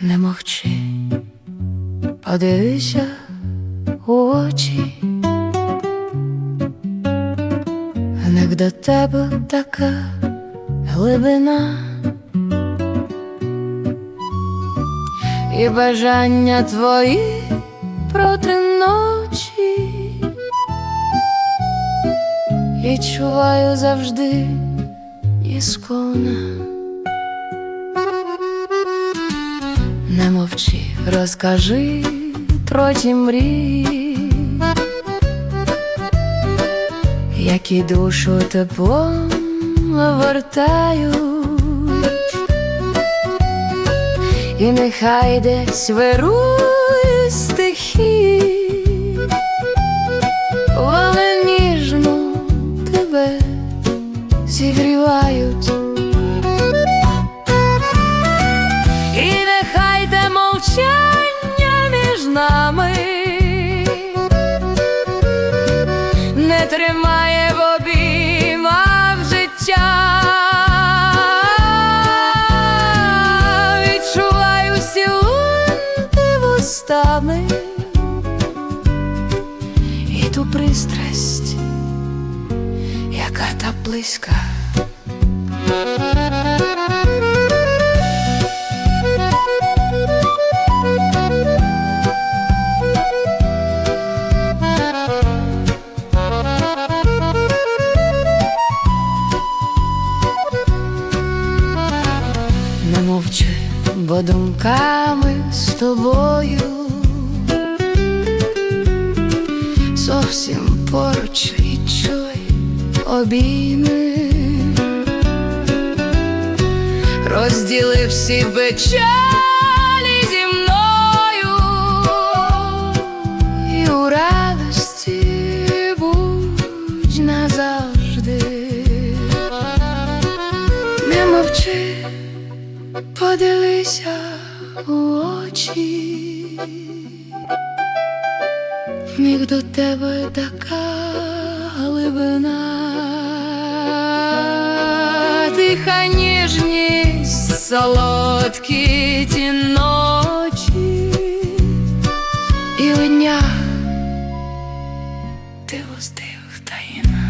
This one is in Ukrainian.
Не мовчи, подивися у очі, в до тебе така глибина. І бажання твої проти ночі, і чуваю завжди іскона. Не мовчи, розкажи про ті мрії, які душу теплом вертають, і нехай десь вирує стихії, нами не тримає в обіймах життя. Відчуваю всі сілунки вустами і ту пристрасть, яка та близька. Бо думками з тобою. Зовсім поруч відчуй обійми, розділи всі печалі зі мною. І у радості будь назавжди. Не мовчи, подивися у очі, в них до тебе така глибина, тиха ніжність, солодкі ті ночі, і в днях ти гостив таїна.